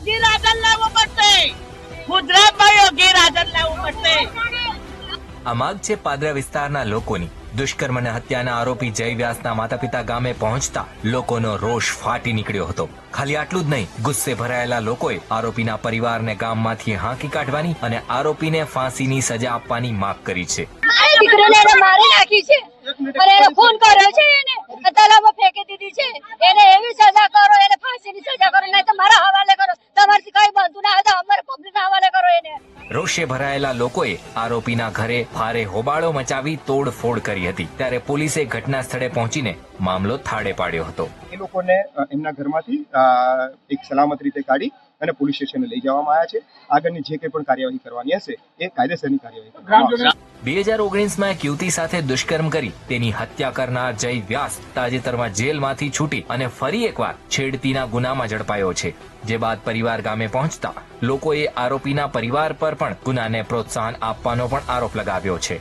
યોગી રાજન લાવવું પડશે. ગુજરાતમાં યોગી રાજન લાવવું પડશે. આ માગ છે પાદરા વિસ્તારના લોકોની. દુષ્કર્મ અને હત્યાના આરોપી જય વ્યાસના માતા પિતા ગામે પહોંચતા લોકોનો રોષ ફાટી નીકળ્યો હતો. ખાલી આટલું જ નહીં ગુસ્સે ભરાયેલા લોકોએ આરોપીના પરિવારને ગામમાંથી હાંકી કાઢવાની અને આરોપીને ફાંસીની સજા આપવાની માંગ કરી છે. મારી દીકરીને મારી નાખી છે. અને એને કર્યો છે એને તલાવમાં ફેંકી દીધી છે એને એવી સજા કરો એને ફાંસીની સજા કરો નહીં તો મારા હવાલે કરો તમારથી કઈ બનતું ના હોય તો અમારે પબ્લિકના હવાલે કરો એને રોષે ભરાયેલા લોકોએ આરોપીના ઘરે ભારે હોબાળો મચાવી તોડફોડ કરી હતી. ત્યારે પોલીસે ઘટના સ્થળે પહોંચીને મામલો થાળે પાડ્યો હતો. એ લોકોને એમના ઘરમાંથી એક સલામત રીતે કાઢી અને પોલીસ સ્ટેશને લઈ જવામાં આવ્યા છે. આગળની જે કંઈ પણ કાર્યવાહી કરવાની હશે એ કાયદેસરની કાર્યવાહી બે હજાર ઓગણીસમાં એક યુવતી સાથે દુષ્કર્મ કરી. તેની હત્યા કરનાર જય વ્યાસ તાજેતરમાં જેલમાંથી છૂટી અને ફરી એકવાર છેડતીના ગુનામાં ઝડપાયો છે. જે બાદ પરિવાર ગામે પહોંચતા લોકોએ આરોપીના પરિવાર પર પણ ગુનાને પ્રોત્સાહન આપવાનો પણ આરોપ લગાવ્યો છે.